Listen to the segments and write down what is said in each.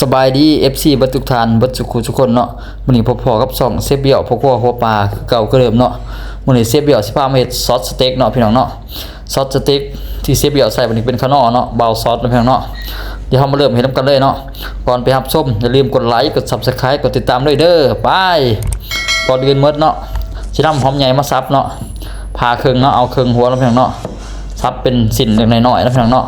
สบายดี FC บัดทุกทานบัดสุขุทุกคนเนาะมื้อนี้พบพอกับช่องเซฟเบี้ยวพวกพวหัวปลาคือเก่าคือเดิมเนาะมื้อนี้เซฟเบี้ยวสิพามาเฮ็ดซอสสเต็กเนาะพี่น้องเนาะซอสสเต็กที่เซฟเบี้ยวใส่บัดนี้เป็นข้างนอกเนาะเบาซอสเนาะพี่น้องเนาะเดี๋ยวเรามาเริ่มเฮ็ดนํกันเลยเนาะก่อนไปรับชมอย่าลืมกดไลค์กด Subscribe กดติดตามด้วยเด้อไปก่อนอื่นหมดเนาะสินำหอมใหญ่มาซับเนาะพาเครื่องเนาะเอาเครื่องหัวเนาะพี่น้องเนาะซับเป็นสิ่นเล็กน้อยๆเนาะพี่น้องเนาะ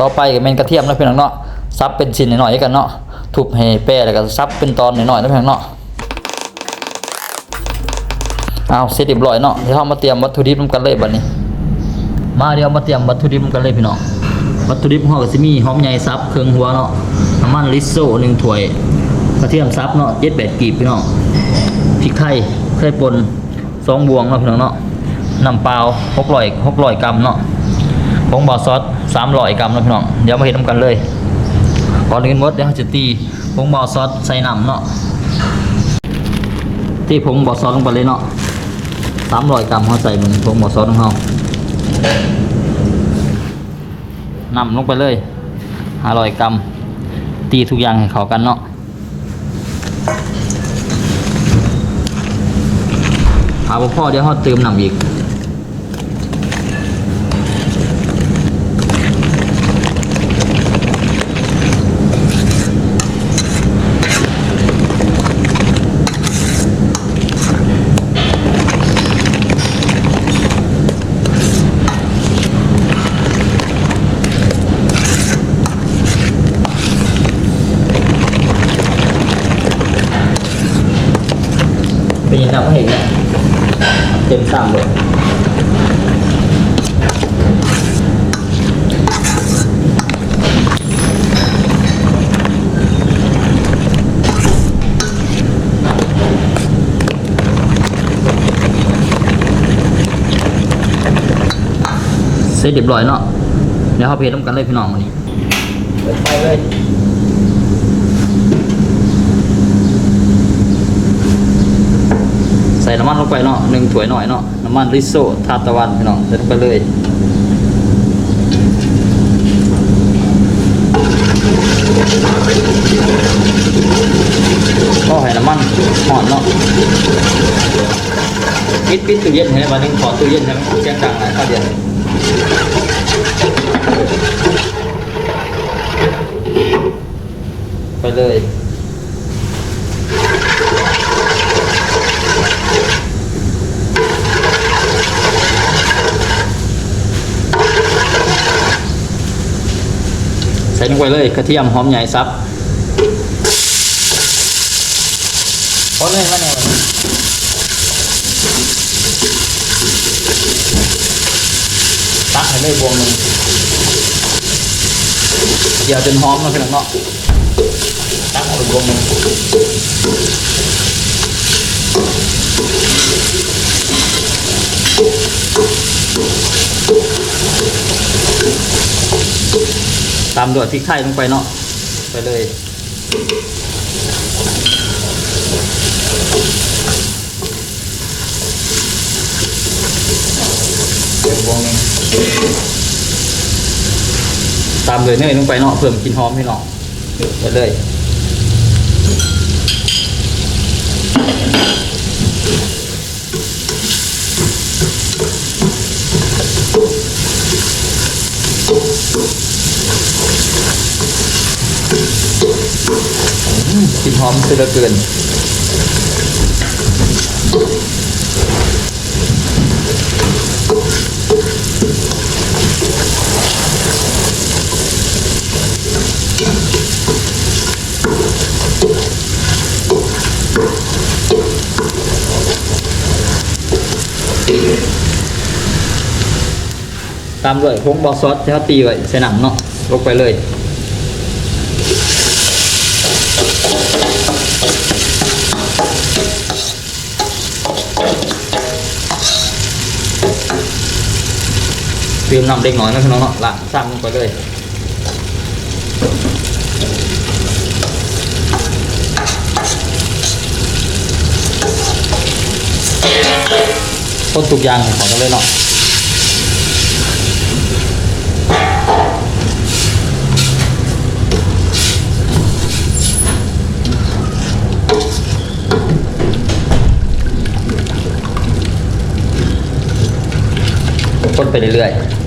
ต่อไปก็เป็นกระเทียมนะพี่น้องเนาะซับเป็นชิ้นหน่อยๆกันเนาะทุบให้แป้แล้วก็ซับเป็นตอนหน่อยๆนะพี่น้องเนาะเอาเสร็จเรียบร้อยเนาะเดี๋ยวเรามาเตรียมวัตถุดิบกันเลยบัดนี้ มาเดี๋ยวมาเตรียมวัตถุดิบกันเลยพี่น้องวัตถุดิบของเราก็สิมีหอมใหญ่ซับเครื่องหัวเนาะน้ำมันลิโซ่หนึ่งถ้วยกระเทียมซับเนาะเจ็ดแปดกีบพี่น้องพริกไทยเคยป่นสองบวงเนาะพี่น้องเนาะน้ำเปล่าหกร้อยหกร้อยกรัมเนาะ ผงบอซอสสามร้อยกรัมนะพี่น้องเดี๋ยวมาเห็นน้ำกันเลยก่อนอื่นมดเดี๋ยวเราจะตีผงบอซอสใส่น้ำเนาะตีผงบอซอสลงไปเลยเนาะสามร้อยกรัมเขาใส่มันผงบอซอสของเขานำลงไปเลยห้าร้อยกรัมตีทุกอย่างให้เข้ากันเนาะหาพ่อเดี๋ยวเขาเติมน้ำอีก เป็นยังไงก็เห็นเนี่ยเต็มสามเลยเสร็จเรียบร้อยเนาะเดี๋ยวเขาเพจต้องกันเลยพี่น้องวันนี้เปิดไฟเลย ส่น้ำมันลงไปเนาะหนึ่งถ้วยหน่อยเนาะน้ำมันริโซทาตะวันพี่น้องเสร็จไปเลยก็ให้น้ำมันหอนเนาะปิดปิดตู้เย็นให้วันนึงขอตู้เย็นให้มันเสียงดังหน่อยข้าวเดียวไปเลย ใส่ลงไปเลยกระเทียมหอมใหญ่ซับพอเลยมาเนี่ยตักให้เลยบวงหนึ่งเดี๋ยวจนหอมเนาะพี่น้องเนาะตักให้บวงหนึ่ง ตามด้วยพริกไทยลงไปเนาะไปเลยเดี๋ยววงนึงตามเลยเนยลงไปเนาะเพิ่มกลินหอมให้เนาะไปเลยอืมกลิน หอมเสียเหลือเกินตามด้วยผงบอสซอสที่เขาตีไว้ใส่หนังเนาะลงไปเลย ฟิลน้ำเล็กน้อยนะพี่น้องเนาะละซ้ำลงไปเลยต้นตุกยางของกันเลยเนาะต้นไปเรื่อย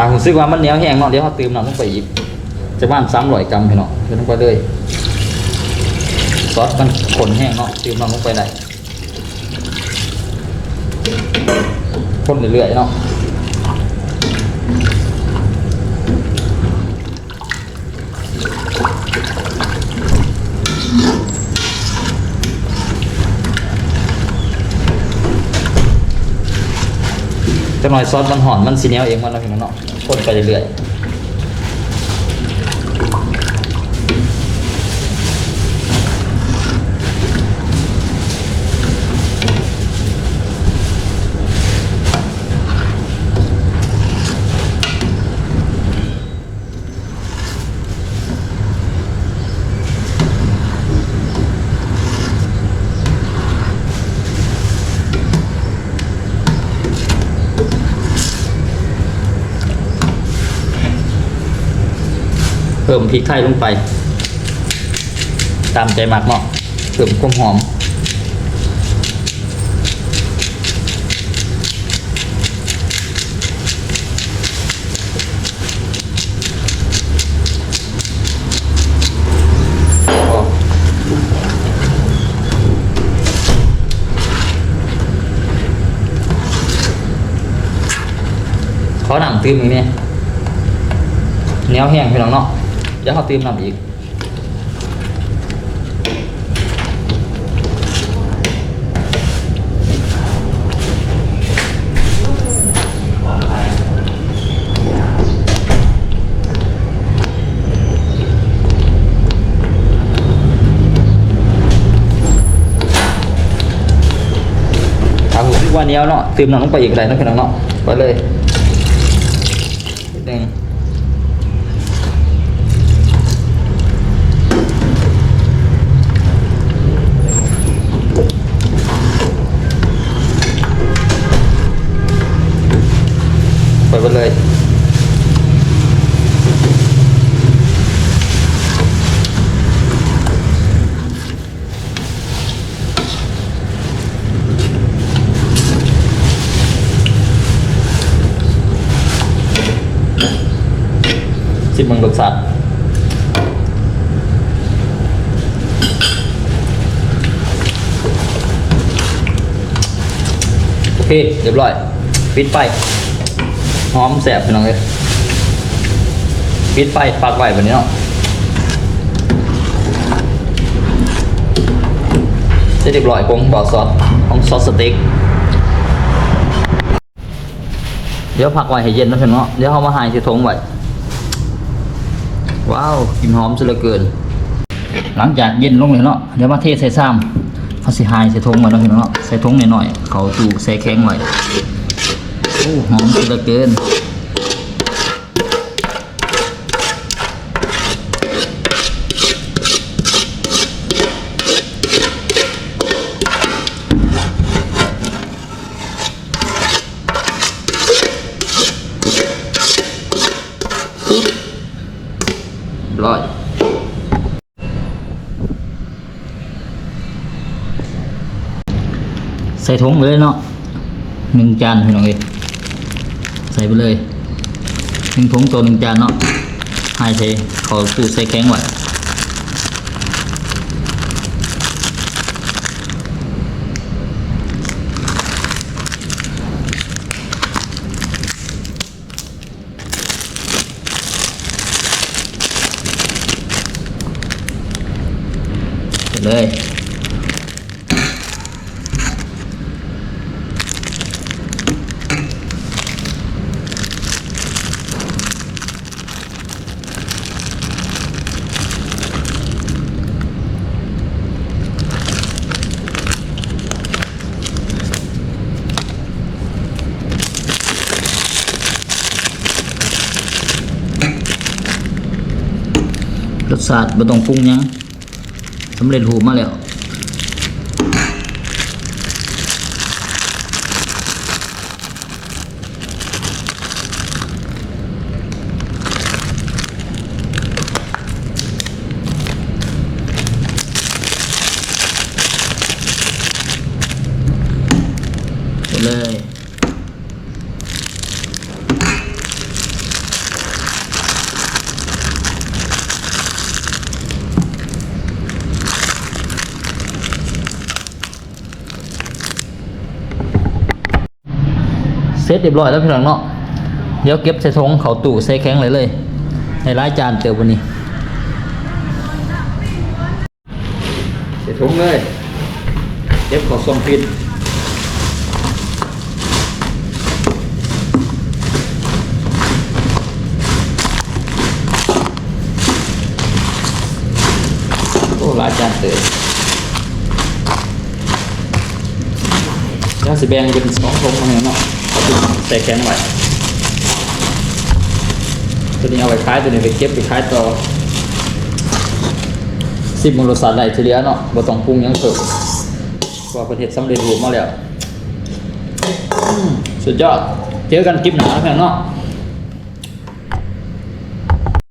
ถ้าผมซื้อว่ามันเหนียวแห้งเนาะเดี๋ยวเขาเติมน้ำลงไปอีกจะบ้านซ้ำร้อยกรัมพี่เนาะเติมลงไปเลยซอสมันขนแห้งเนาะเติมน้ำลงไปได้คนเรื่อยๆเนาะ จะหน่อยซอสมันหอนมันสีเหนียวเองมันเราเห็นมันเนาะคนไปเรื่อยๆ พิ่มพริกไทยลงไป ตามใจมักเนาะเพิ่มความหอมขอหนังตื้มอีกเนี่ยเนียวแห้งพี่น้องเนาะ เดี๋ยวเขาตื้มน้ำอีกถ้าผมคิดว่าเหนี้ยวเนาะตื้มน้ำลงไปอีกไรนาะพี่น้องเนาะไปเลยนิดนึง ชิมมังรสชาติโอเคเรียบร้อยปิดไปหอมแสบพี่น้องเลยปิดไฟฝากไว้แบบนี้เนาะเสร็จเรียบร้อยปรุงบอกซอสของซอสสเต็กเดี๋ยวพักไว้ให้เย็นนะพี่น้องเนาะเดี๋ยวเขามาหายส่ถุงไว้ ว้าวกลินหอมสุดเหลือเกิน หลังจากเย็นลงเลยเนาะเดี๋ยวมาเทใส่ซ้ำเขาสิหายใส่ถุงไว้เนาะพี่น้องเนาะใส่ถุงหน่อยๆเขาตู้ใส่แข็งไว้โอ้หอมสุดเหลือเกิน ร้อยใส่ถุงไปเลยเนาะหนึ่งจานพี่น้องเอ้ยใส่ไปเลยหนึ่งถุงตัวหนึ่งจานเนาะให้ใส่ขาตู้ใส่แข็งไว้ ไปเลยรส สำเร็จรูปมาแล้ว เรียบร้อยแล้วพี่น้องเนาะเดี๋ยวเก็บใส่ถุงเขาตู้ใส่แข็งเลยเลยในรายจานเติบวันนี้ใส่ถุงเลยเก็บเขอส่งพิษโอ้รายจานเติบ เดี๋ยวสิแบ่งเป็นสองถุงมาให้เนาะเอาตู้ใส่แข็งไว้ตัวนี้เอาไว้ขายตัวนี้ไปเก็บไปขายต่อสิบมูลรสารไหลทีเดียวเนาะบ่ต้องปรุงยังเพิ่มเพราะว่าประเทศสำเร็จรูปมาแล้ว สุดยอดเจอกันคลิปหน้าแล้วกันเนาะ